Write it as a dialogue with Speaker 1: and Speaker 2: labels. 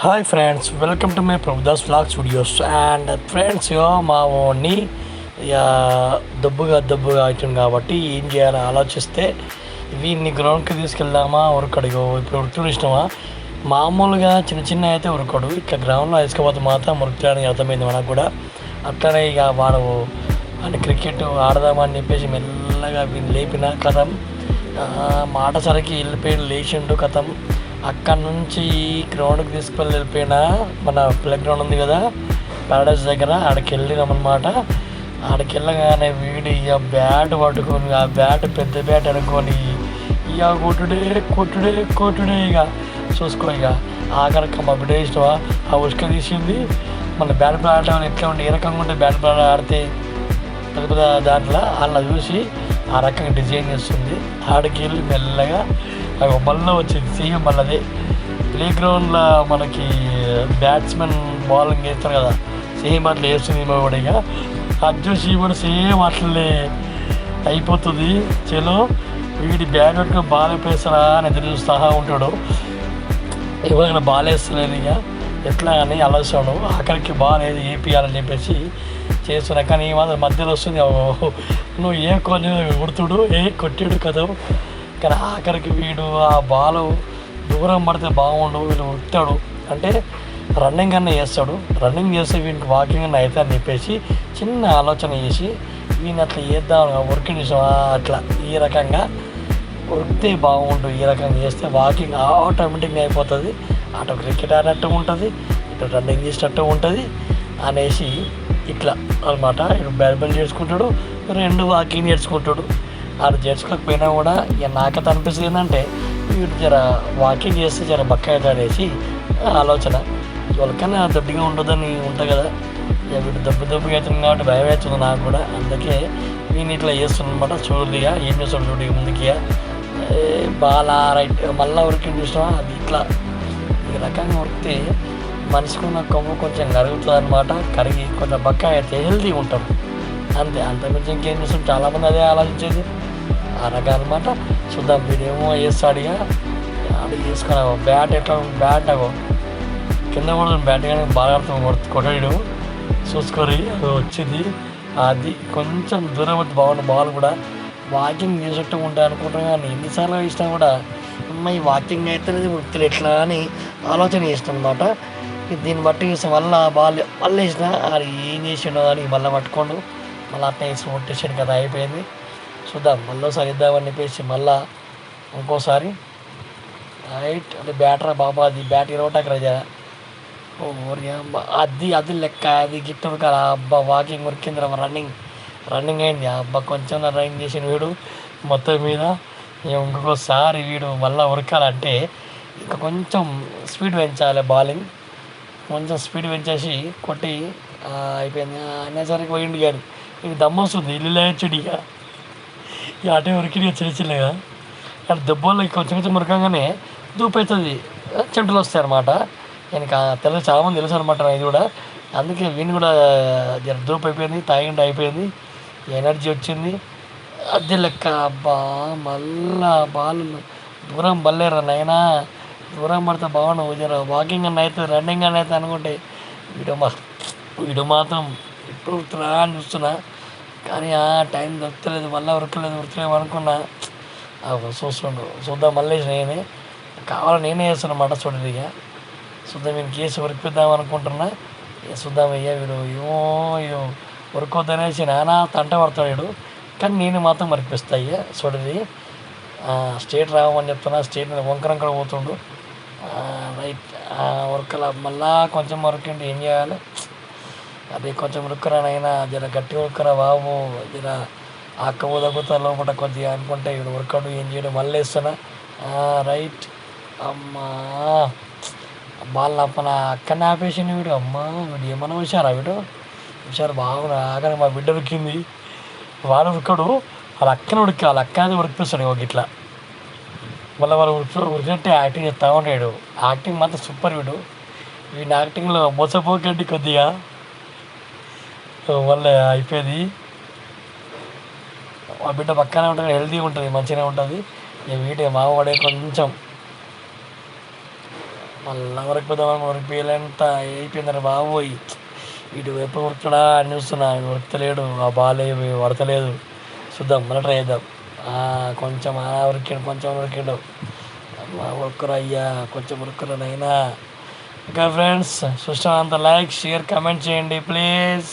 Speaker 1: Hi friends welcome to my Prabhudas vlog studios and friends మా ఓన్ని ఇక దబ్బుగా దబ్బుగా అవుతుంది కాబట్టి ఏం చేయాలో ఆలోచిస్తే వీడిని గ్రౌండ్కి తీసుకెళ్దామా ఉరకడుగు? ఇప్పుడు ఉరుకుతుడు ఇష్టమా? మామూలుగా చిన్న చిన్న అయితే ఉరకడు. ఇక గ్రౌండ్లో వేసుకోకపోతే మాత్రం ఉరుకుతాడని అర్థమైంది మనకు కూడా. అట్లనే ఇక వాడు అంటే క్రికెట్ ఆడదామని చెప్పేసి మెల్లగా వీళ్ళు లేపిన కథం. ఆ, మాట సరికి వెళ్ళిపోయి లేచిండు కథం. అక్కడ నుంచి గ్రౌండ్కి తీసుకువెళ్ళి వెళ్ళిపోయిన మన ప్లే గ్రౌండ్ ఉంది కదా ప్యారడైస్ దగ్గర ఆడికి వెళ్ళినామన్నమాట అనమాట ఆడికి వెళ్ళగానే వీడు ఇక బ్యాట్ పట్టుకొని ఆ బ్యాట్ పెద్ద బ్యాట్ అనుకొని ఇక కొట్టుడే కొట్టుడే కొట్టుడే ఇక చూసుకో ఇక ఆఖరికి మా బిడ్డ ఇష్టమా? ఆ ఉసుక తీసింది. మన బ్యాట్ బాల్ ఆడటం ఎట్లా ఉండే? ఏ రకంగా ఉంటే బ్యాట్ బాల్ ఆడితే? పెద్ద దాంట్లో అలా చూసి ఆ రకంగా డిజైన్ చేస్తుంది. ఆడికి వెళ్ళి మెల్లగా ఒక మళ్ళీ వచ్చింది. సేమ్ మళ్ళీ ప్లే గ్రౌండ్లో మనకి బ్యాట్స్మెన్ బౌలింగ్ వేస్తారు కదా. సేమ్ అట్లా వేస్తుంది ఈమె కూడా ఇక. అది చూసి కూడా సేమ్ అట్లనే అయిపోతుంది. చలో వీడి బ్యాట్ పెట్టుకుని బాల్ వేస్తారా అని ఎదురు చూస్తా ఉంటాడు. ఎవరైనా బాల్ వేస్తలేదు ఇక ఎట్లా అని ఆలోచన ఆఖరికి బాల్ ఏది వేపియాలని చెప్పేసి చేస్తున్నా కానీ ఈ మాత్రం మధ్యలో వస్తుంది. నువ్వు ఏ కొంచెం ఉడుతుడు ఏ కొట్టాడు కదా కానీ ఆఖరికి వీడు ఆ బాల్ దూరం పడితే బాగుండు వీడు ఉడతాడు అంటే రన్నింగ్ అన్న చేస్తాడు. రన్నింగ్ చేస్తే వీనికి వాకింగ్ అన్న అయితే అని చెప్పేసి చిన్న ఆలోచన చేసి వీని అట్లా చేద్దాం వర్కింగ్ అట్లా ఈ రకంగా ఉరికితే బాగుండు ఈ రకంగా చేస్తే వాకింగ్ ఆటోమేటిక్గా అయిపోతుంది. అటు క్రికెట్ ఆడినట్టు ఉంటుంది ఇటు రన్నింగ్ చేసినట్టు ఉంటుంది అనేసి ఇట్లా అనమాట ఇటు బ్యాడ్మింటన్ చేసుకుంటాడు రెండు వాకింగ్ నేర్చుకుంటాడు ఆడు చేసుకోకపోయినా కూడా ఇక నాకైతే అనిపిస్తుంది ఏంటంటే వీడు జర వాకింగ్ చేస్తే జర బక్క అనేసి ఆలోచన. ఎవరికైనా దొడ్డిగా ఉండదని ఉంటుంది కదా. ఇక వీడు దెబ్బ దెబ్బగా అవుతుంది కాబట్టి భయం అవుతుంది నాకు కూడా. అందుకే నేను ఇట్లా చేస్తున్నమాట అనమాట చూడలిగా ఏం చేస్తాడు చూడు ఇక ముందుకి బాగా రైట్ మళ్ళీ ఉరికి చూసినా అది ఇట్లా. ఈ రకంగా ఉరికితే మనిషికి ఉన్న కొమ్ము కొంచెం కరుగుతుంది అనమాట కరిగి కొంచెం బక్క అయితే హెల్తీగా ఉంటాం అంతే అంతకుమించి ఇంకేం చేస్తాం? చాలామంది అదే ఆలోచించేది. ఆ అనమాట చూద్దాం వీడేమో వేస్తాడు ఇక. అది తీసుకున్నా బ్యాట్ ఎట్లా బ్యాట్ అగో కింద కూడా బ్యాట్ కానీ బాగా కొట్టాడు. చూసుకొని అది వచ్చింది. అది కొంచెం దూరం వచ్చి బాగుంది. బాల్ కూడా వాకింగ్ చేసేట్టు ఉంటాయి అనుకుంటాం కానీ ఎన్నిసార్లు ఇష్టం కూడా అమ్మాయి వాకింగ్ అయితే వృత్తులు ఎట్లా అని ఆలోచన చేస్తాను అనమాట దీన్ని బట్టి చూస్తే మళ్ళీ బాల్ మళ్ళీ వేసిన అది ఏం చేసిండో అని మళ్ళీ పట్టుకోండు. మళ్ళీ అట్లా వేసి కొట్టేసాడు కదా అయిపోయింది. చూద్దాం మళ్ళీసారి ఇద్దామని చెప్పేసి మళ్ళా ఇంకోసారి. రైట్ అంటే బ్యాటరా బాబా అది బ్యాట్ ఇరవటాక రజా. ఓరి అది అది లెక్క అది గిట్టు కదా అబ్బా వాకింగ్ ఉరికింది రన్నింగ్. రన్నింగ్ అయింది. అబ్బా కొంచెం రన్నింగ్ చేసిన వీడు. మొత్తం మీద ఇంకొకసారి వీడు మళ్ళీ ఉరకాలంటే ఇంకా కొంచెం స్పీడ్ పెంచాలి బాలింగ్. కొంచెం స్పీడ్ పెంచేసి కొట్టి అయిపోయింది. అనేసరికి పోయింది కానీ ఇది దమ్మొస్తుంది ఇల్లు లేచుడు ఇక. ఇక అటే ఉరికి చిన్న చిన్నగా అక్కడ దెబ్బలు కొంచెం కొంచెం మురకంగానే దూపవుతుంది చెమటలు వస్తాయి అనమాట నేను తెలుసు చాలామంది తెలుసు అనమాట ఇది కూడా. అందుకే వీని కూడా జర దూపు అయిపోయింది తాగిండి అయిపోయింది. ఎనర్జీ వచ్చింది. అద్దె లెక్క అబ్బా మళ్ళా బాలు దూరం బల్లేరా నాయనా. దూరం పడితే బాగుండు జర వాకింగ్ అని అయితే రన్నింగ్ అని అయితే అనుకుంటే వీడు మా వీడు మాత్రం ఇప్పుడు ఉరుకుతున్నా అని చూస్తున్నా. కానీ ఆ టైం దొరకలేదు మళ్ళీ ఉరకలేదు ఉరకలేము అనుకున్నా. చూస్తుండు. చూద్దాం మళ్ళీ నేనే. కావాలని నేనే చేస్తున్నా మాట చూడదు ఇక. చూద్దాం నేను కేసు ఉరికిద్దాం అనుకుంటున్నా. ఇక చూద్దాం అయ్యా వీడు. ఏమో ఏమో ఉరుకోద్దనేసి నానా తంట పడతాడు కానీ నేను మాత్రం మరిపిస్తా అయ్యా. చూడది స్టేట్ రావమని చెప్తున్నా. స్టేట్ వంకరంకర పోతుండు. రైట్ ఉరకల మళ్ళా కొంచెం వర్క్ ఉరికిండి ఏం చేయాలి? అది కొంచెం ఉరుక్కురానైనా జర గట్టి ఉరుకురా బాబు జర అక్క ఉదగుతా లోపల కొద్దిగా అనుకుంటే ఇక్కడ వర్కౌట్ ఏం చేయడం మళ్ళీ వేస్తున్నా. రైట్ అమ్మా. బాల్ అప్పన అక్కడనే ఆపేసింది వీడు. అమ్మా వీడు ఏమన్నా వచ్చారా వీడు? వచ్చారు బాగున్నా ఆఖరి మా బిడ్డ ఉరికింది. వాడు ఉరుకడు. వాళ్ళ అక్కను ఉడికి వాళ్ళ అక్క అది ఉరికిపిస్తాడు ఒక ఇట్లా మళ్ళీ వాళ్ళు ఉరికి యాక్టింగ్ చేస్తూ ఉంటాడు యాక్టింగ్ మాత్రం సూపర్ వీడు. వీడి యాక్టింగ్లో మోసపోకండి కొద్దిగా. వల్ల అయిపోయింది. ఆ బిడ్డ పక్కనే ఉంటుంది హెల్తీ ఉంటుంది మంచిగానే ఉంటుంది. ఇక వీటి మావాడే కొంచెం. మళ్ళీ వరకు పోదామని వరకు పోయేంత అయిపోయిందని బాబోయ్. ఇటు ఎప్పుడు ఉరుకుతాడా అని చూస్తున్నా ఉరుకుతలేడు ఆ బాల్ ఏమి పడతలేదు చూద్దాం మళ్ళీ ట్రై చేద్దాం. కొంచెం అలా ఉరికాడు కొంచెం ఉరికాడు. అమ్మా అయ్యా కొంచెం ఉరుకురా నైనా ఇంకా ఫ్రెండ్స్ చూసిన అంత లైక్ షేర్ కమెంట్ చేయండి ప్లీజ్.